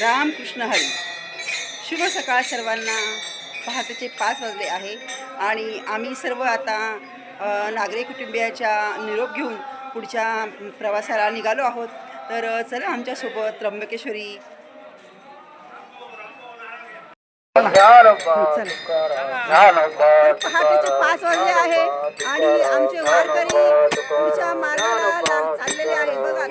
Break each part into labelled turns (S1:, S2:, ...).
S1: रामकृष्ण हरी. शुभ सकाळ सर्वांना. पहाटेचे पाच वाजले आहे आणि आम्ही सर्व आता नागरी कुटुंबियाच्या निरोप घेऊन पुढच्या प्रवासाला निघालो आहोत. तर चला आमच्यासोबत त्र्यंबकेश्वरी. पहाटेचे पाच वाजले आहे आणि आमचे वारकरी पुढच्या मार्गाला चाललेले आहे बघा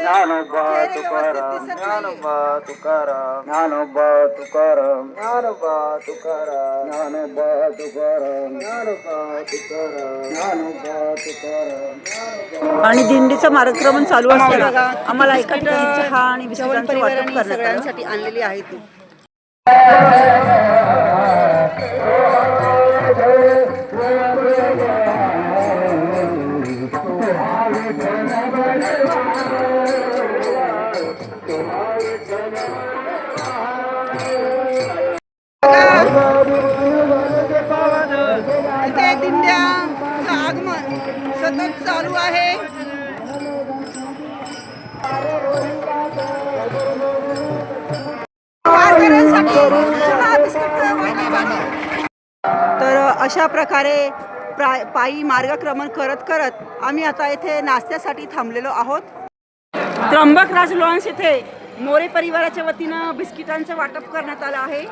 S1: दिसत नाही
S2: ज्ञानोबा तुकाराम ज्ञानोबा तुकाराम ज्ञानोबा तुकाराम ज्ञानोबा तुकाराम ज्ञानोबा तुकाराम ज्ञानोबा तुकाराम
S3: आणि दिंडीचं मार्गक्रमण चालू असताना आम्हाला एका चहा आणि बिस्किटांचं वाटप
S1: परिवाराने सगळ्यांसाठी आणलेली आहेत ती. अशा प्रकारे प्रा पायी मार्गक्रमण करत करत आम्ही आता इथे नाश्त्यासाठी थांबलेलो आहोत. त्र्यंबकराज लॉन्स इथे मोरे परिवाराच्या वतीनं बिस्किटांचं वाटप करण्यात आलं आहे.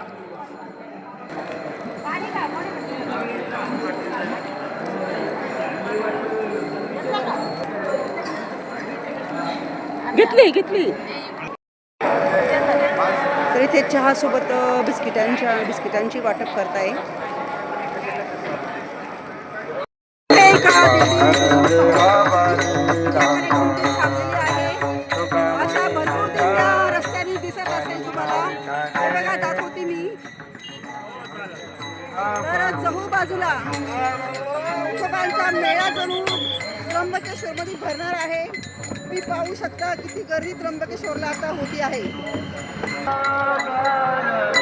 S1: घेतली घेतली. तर इथे चहासोबत बिस्किटांच्या बिस्किटांची वाटप करताय एका दिंडीने आमच्याकडे गुंडी थांबलेली आहे. अशा भरपूर दिंड्या रस्त्याने दिसत असेल तुम्हाला हे बघा दाखवते मी तर चहू बाजूला विठोबांचा मेळा जणू त्र्यंबकेश्वरमध्ये भरणार आहे मी पाहू शकता किती गर्दी त्र्यंबकेश्वरला आता होती आहे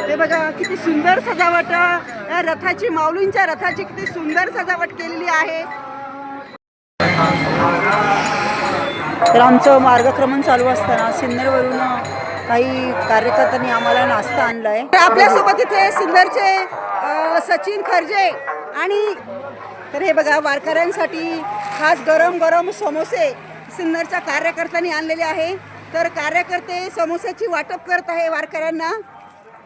S1: हे बघा किती सुंदर सजावट या रथाची माऊलींच्या रथाची किती सुंदर सजावट केलेली आहे.
S3: तर आमचं मार्गक्रमण चालू असताना सिन्नरवरून काही कार्यकर्त्यांनी आम्हाला नाश्ता आणला आहे
S1: तर आपल्यासोबत इथे सिन्नरचे सचिन खर्जे आणि तर हे बघा वारकऱ्यांसाठी खास गरम गरम समोसे सिन्नरच्या कार्यकर्त्यांनी आणलेले आहे. तर कार्यकर्ते समोस्याची वाटप करत आहे वारकऱ्यांना.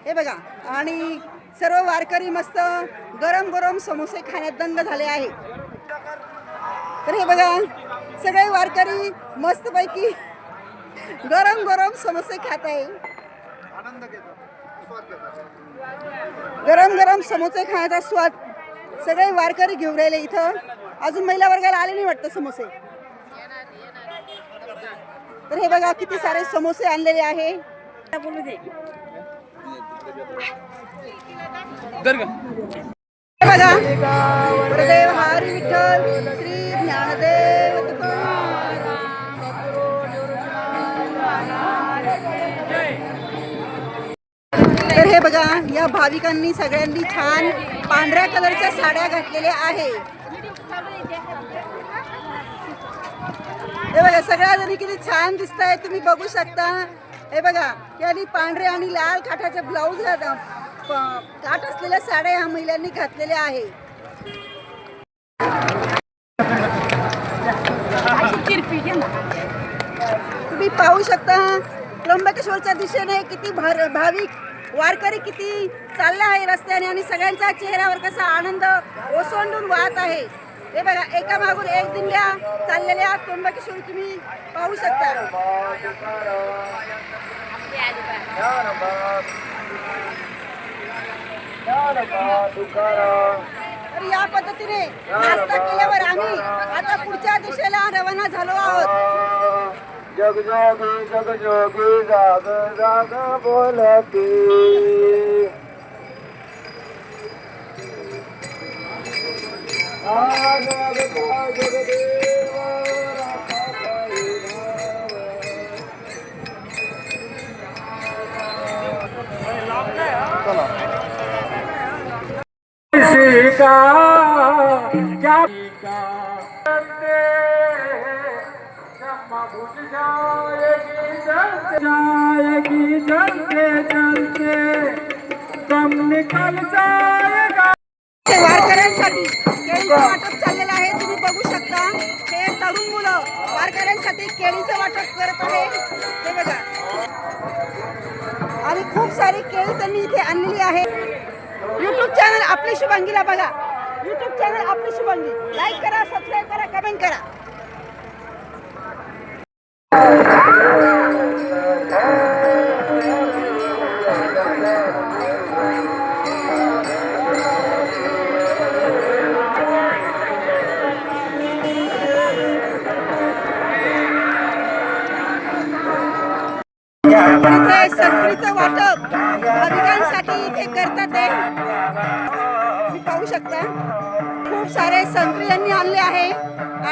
S1: हे बघा आणि सर्व वारकरी मस्त गरम गरम समोसे खाण्यात दंग झाले आहे. तर हे बघा सगळे वारकरी मस्तपैकी गरम गरम समोसे खात आहे. गरम गरम समोसे खाण्याचा स्वाद सगळे वारकरी घेऊन राहिले इथं. अजून महिला वर्गाला आले नाही वाटतं समोसे? तर हे बघा किती सारे समोसे आणलेले आहे. बघा. बघा या भाविकांनी सगळ्यांनी छान पांढऱ्या कलरच्या साड्या घातलेल्या आहे. हे बघा सगळ्या जणी किती छान दिसत आहे तुम्ही बघू शकता. हे बघा यांनी पांढरे आणि लाल काठाचे ब्लाऊज काठ असलेल्या साड्या ह्या महिलांनी घातलेल्या आहे. तुम्ही पाहू शकता त्र्यंबकेश्वरच्या दिशेने किती भार भाविक वारकरी किती चालला आहे रस्त्याने आणि सगळ्यांच्या चेहऱ्यावर कसा आनंद ओसंडून वाहत आहे. हे बघा एका मागून एक दिंड्या चाललेल्या त्र्यंबकेश्वर तुम्ही पाहू शकता. तर या पद्धतीने नाश्ता केल्यावर आम्ही आता पुढच्या दिशेला रवाना झालो आहोत.
S2: जग जोगी जग जोगी जाग जाग बोलती आज जगता जाएगी चलते चलते कम निकल जाएगा
S1: वारकऱ्यांसाठी केळीचं वाटप चाललेलं आहे. तुम्ही बघू शकता हे तरुण मुलं वारकऱ्यांसाठी केळीचं वाटप करत आहे. ते बघा. आणि खूप सारी केळी त्यांनी इथे आणलेली आहे. यूट्यूब चॅनल आपली शुभांगीला बघा. यूट्यूब चॅनल आपली शुभांगी. लाईक करा सबस्क्राईब करा कमेंट करा. तुम्ही पाहू शकता. खूप सारे संत्री यांनी आणले आहे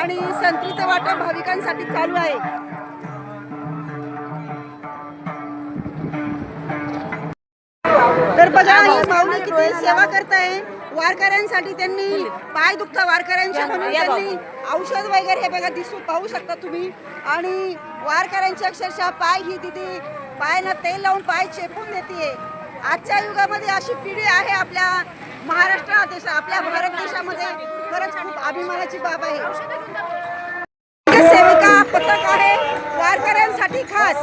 S1: आणि संत्रीचं वाटप भाविकांसाठी चालू आहे. तर बघा ही माऊली किती सेवा करताय. वारकऱ्यांसाठी त्यांनी पाय दुखता वारकऱ्यांच्या म्हणून त्यांनी औषध वगैरे हे बघा दिसू पाहू शकता तुम्ही. आणि वारकऱ्यांची अक्षरशः पाय ही दिदी पायाला तेल लावून पाय चेपून देते आजच्या युगामध्ये अशी पिढी आहे आपल्या महाराष्ट्र देश आपल्या भारत देशामध्ये खरंच खूप अभिमानाची बाब आहे. सेविका पथक आहे वारकऱ्यांसाठी खास.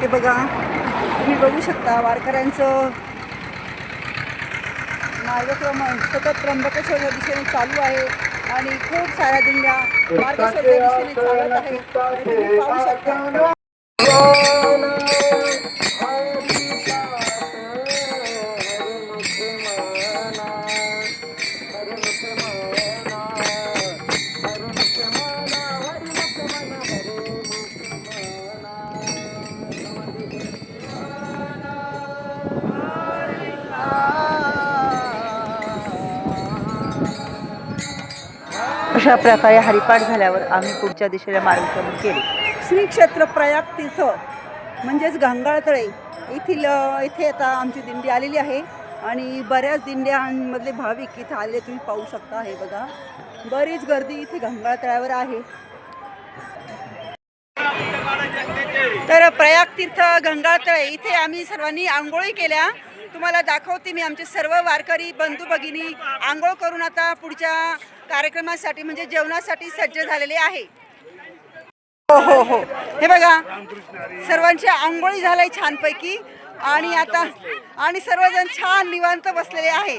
S1: ते बघा तुम्ही बघू शकता वारकऱ्यांचं मार्गक्रमण सतत त्र्यंबकेश्वरच्या दिशेने चालू आहे आणि खूप साऱ्या दिंड्या मार्गेश्वरच्या दिशेने चालत आहे पाहू शकता.
S3: अशा प्रकारे हरिपाठ झाल्यावर आम्ही पुढच्या दिशेला मार्गक्रमण केले.
S1: श्री क्षेत्र प्रयाग तीर्थ म्हणजेच गंगाळतळे येथील इथे आता आमची दिंडी आलेली आहे आणि बऱ्याच दिंड्यांमधले भाविक इथे आले तुम्ही पाहू शकता हे बघा. बरीच गर्दी इथे गंगाळतळ्यावर आहे. तर प्रयाग तीर्थ गंगाळतळे इथे आम्ही सर्वांनी आंघोळी केल्या. तुम्हाला दाखवते मी आमचे सर्व वारकरी बंधू भगिनी आंघोळ करून आता पुढच्या कार्यक्रमासाठी म्हणजे जेवणासाठी सज्ज झालेले आहे. हो हो हो. हे बघा सर्वांची आंघोळी झालंय छानपैकी आणि आता आणि सर्वजण छान निवांत बसलेले आहे.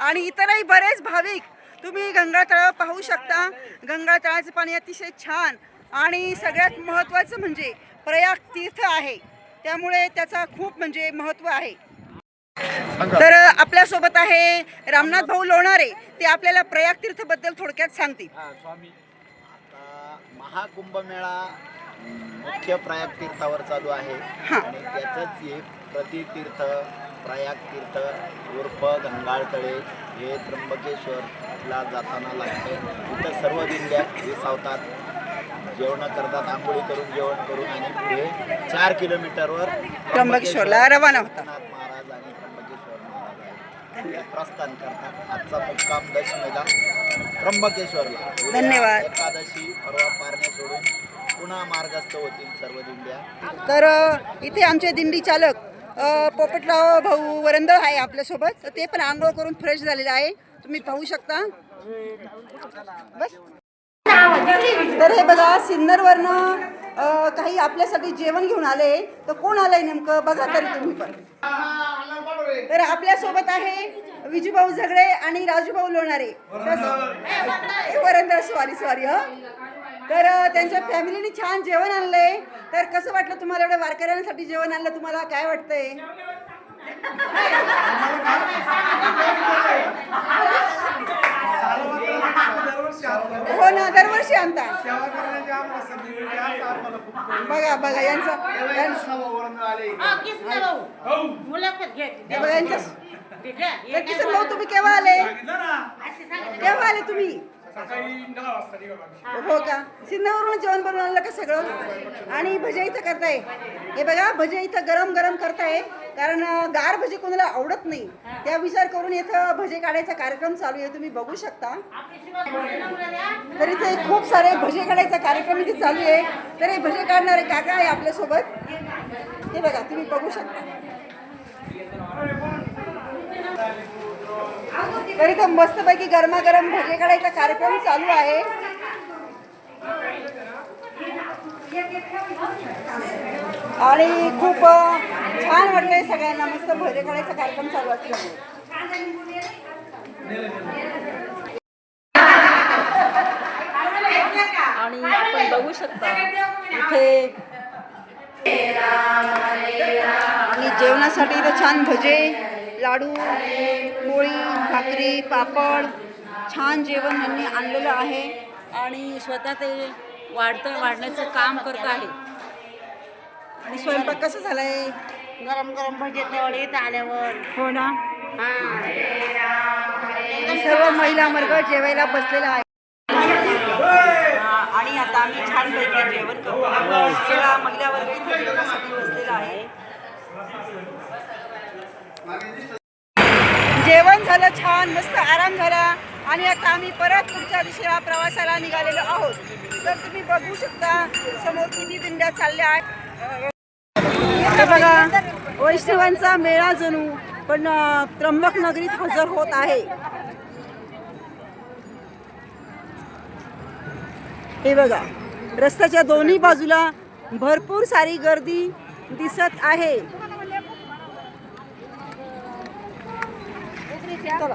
S1: आणि इतरही बरेच भाविक तुम्ही गंगा तळावर पाहू शकता. गंगा तळाचं पाणी अतिशय छान आणि सगळ्यात महत्त्वाचं म्हणजे प्रयाग तीर्थ आहे. त्यामुळे त्याचा खूप म्हणजे महत्त्व आहे. तर आपल्यासोबत आहे रामनाथ भाऊ लोणारे. ते आपल्याला प्रयाग तीर्थबद्दल थोडक्यात सांगतील.
S4: हा, महाकुंभमेळा मुख्य प्रयाग तीर्थावर चालू आहे. आणि त्याचंच हे प्रतितीर्थ प्रयाग तीर्थ उर्फ गंगाळतळे हे त्र्यंबकेश्वरला जाताना लागते. इथं सर्व दिंड्या विसावतात. जेवण करतात आंघोळी करून जेवण करून आणि पुढे चार किलोमीटरवर
S1: त्र्यंबकेश्वरला रवाना होतात.
S4: महाराज आणि त्र्यंबकेश्वर महाराज प्रस्थान करतात. आजचा मुक्काम दशमीला त्र्यंबकेश्वरला. उद्या
S1: धन्यवाद.
S4: एकादशी पुन्हा मार्गस्थ होतील सर्व दिंड्या.
S1: तर इथे आमचे दिंडी चालक पोपटराव भाऊ वरंदळ आहे आपल्यासोबत. ते पण आंघोळ करून फ्रेश झालेलं आहे. तुम्ही पाहू शकता. बस. तर हे बघा सिन्नरवरनं काही आपल्यासाठी जेवण घेऊन आले. तर कोण आलंय नेमकं? बघा तरी तुम्ही पण. तर आपल्यासोबत आहे विजूभाऊ झगडे आणि राजूभाऊ लोणारे. तस- सॉरी सॉरी ह. तर त्यांच्या फॅमिलीने छान जेवण आणलंय. तर कसं वाटलं तुम्हाला एवढ्या वारकऱ्यांसाठी जेवण आणलं? तुम्हाला काय वाटतंय? हो ना दरवर्षी आणता. बघा बघा यांचं यांचा- हे बघा तर किसन भाऊ तुम्ही केव्हा आले? केव्हा आले तुम्ही? हो का? सिन्नरवरून जेवण बनवून आणलं का सगळं? आणि भजे इथं करताय. हे बघा भजे इथं गरम गरम करताय. कारण गार भजे कोणाला आवडत नाही. त्या विचार करून इथं भजे काढायचा कार्यक्रम चालू आहे. तुम्ही बघू शकता. तर इथे खूप सारे भजे काढायचा कार्यक्रम इथे चालू आहे. तर हे भजे काढणारे काका आहे आपल्यासोबत. हे बघा तुम्ही बघू शकता. तर इथं मस्तपैकी गरमागरम भजे काढायचा कार्यक्रम चालू आहे. आणि खूप छान वाटलंय सगळ्यांना. मस्त भजे काढायचा कार्यक्रम चालू असल्यामुळे
S3: आणि आपण बघू शकता इथे
S1: आणि जेवणासाठी तर छान भजे लाडू पोळी भाकरी पापड छान जेवण यांनी आणलेलं आहे.
S3: आणि स्वतः ते वाढतं वाढण्याचं काम करत आहे.
S1: आणि स्वयंपाक कसं झालाय?
S5: गरम गरम भजे तेवढे येत आल्यावर.
S1: हो ना? सर्व महिला वर्ग जेवायला बसलेला आहे.
S3: आणि आता आम्ही छानपैकी जेवण करतो. सगळा महिला वर्ग इथे जेवणासाठी बसलेला आहे.
S1: जेवण झालं छान मस्त आराम झाला. आणि आता आम्ही परत पुढच्या दिशेला प्रवासाला निघालेलो आहोत. तर तुम्ही बघू शकता समोर किती दिंड्या चालल्या आहेत. हे बघा वैष्णवांचा मेळा जणू पण त्र्यंबक नगरीत हजर होत आहे. हे बघा रस्त्याच्या दोन्ही बाजूला भरपूर सारी गर्दी दिसत आहे. चला.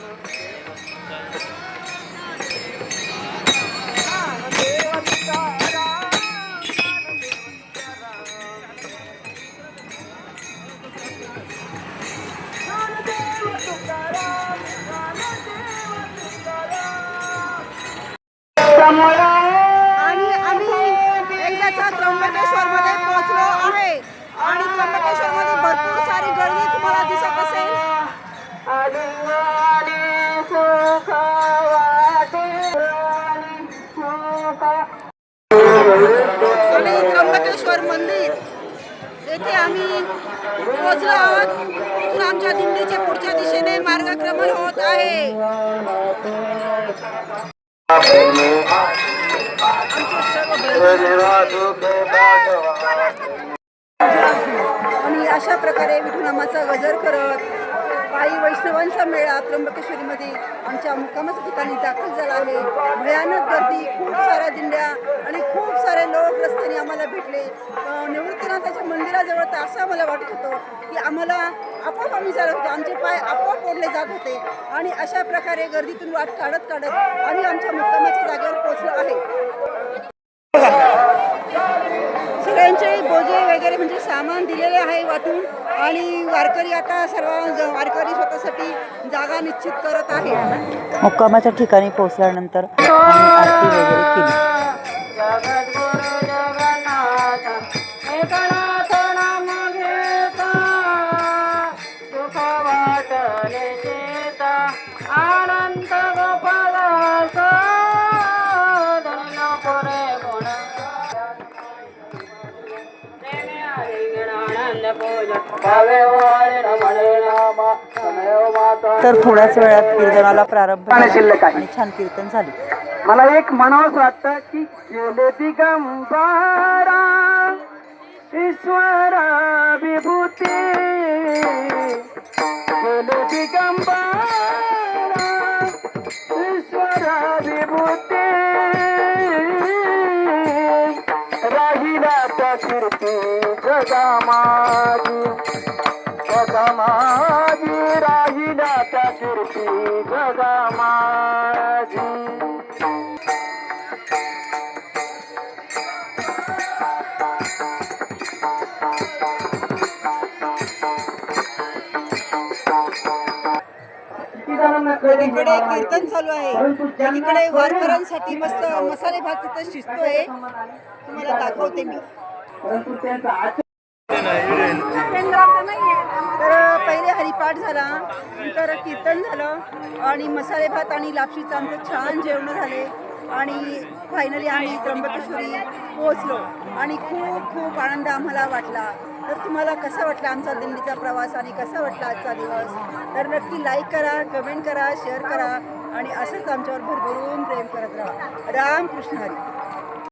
S1: आणि आम्ही एकदाचा त्र्यंबकेश्वर मध्ये पोहोचलो आहे. आणि त्र्यंबकेश्वर मध्ये भरपूर सारी गर्दी तुम्हाला दिसत असेल. आणि त्र्यंबकेश्वर मंदिर येथे आम्ही पोहोचलो आहोत. तिथून आमच्या दिंडीच्या पुढच्या दिशेने मार्गक्रमण होत आहे. आणि अशा प्रकारे विठुनामाचा गजर करत पायी वैष्णवांचा मेळा त्र्यंबकेश्वरीमध्ये आमच्या मुक्कामाच्या ठिकाणी दाखल झाला आहे. भयानक गर्दी खूप साऱ्या दिंड्या आणि खूप सारे लोक रस्त्याने आम्हाला भेटले. निवृत्तीनाथाच्या मंदिराजवळ तर असं आम्हाला वाटत होतं की आम्हाला आपोआप आम्ही झालं होते. आमचे पाय आपोआप ओढले जात होते. आणि अशा प्रकारे गर्दीतून वाट काढत काढत आम्ही आमच्या मुक्कामाच्या जागेवर पोहोचलो आहे. सगळ्यांचे बोजे वगैरे म्हणजे सामान दिलेले आहे वाटून. आणि वारकरी आता सर्व वारकरी स्वतःसाठी जागा निश्चित करत आहे.
S3: मुक्कामाच्या ठिकाणी पोहोचल्यानंतर आरती वगैरे केली. तर थोड्याच वेळात कीर्तनाला प्रारंभ आणि छान कीर्तन झाले.
S2: मला एक म्हणावंच वाटतं की गेले दिगंबरा ईश्वर विभूती गेले दिगंबरा ईश्वर विभूती राहिला त्या कीर्ती. जगामाजी जगामा जगा माझी
S1: इकडे कीर्तन चालू आहे. तिकडे वारकऱ्यांसाठी मस्त मसाले भात तिथं शिजतोय. तुम्हाला दाखवते मी. तर पहिले हरिपाठ झाला नंतर कीर्तन झालं आणि मसाले भात आणि लापशीचं आमचं छान जेवण झाले आणि फायनली आम्ही त्र्यंबकेश्वरी पोहोचलो आणि खूप खूप आनंद आम्हाला वाटला. तर तुम्हाला कसा वाटला आमचा दिल्लीचा प्रवास आणि कसा वाटला आजचा दिवस? तर नक्की लाईक करा कमेंट करा शेअर करा आणि असंच आमच्यावर भरभरून प्रेम करत राहा. राम कृष्ण हरी.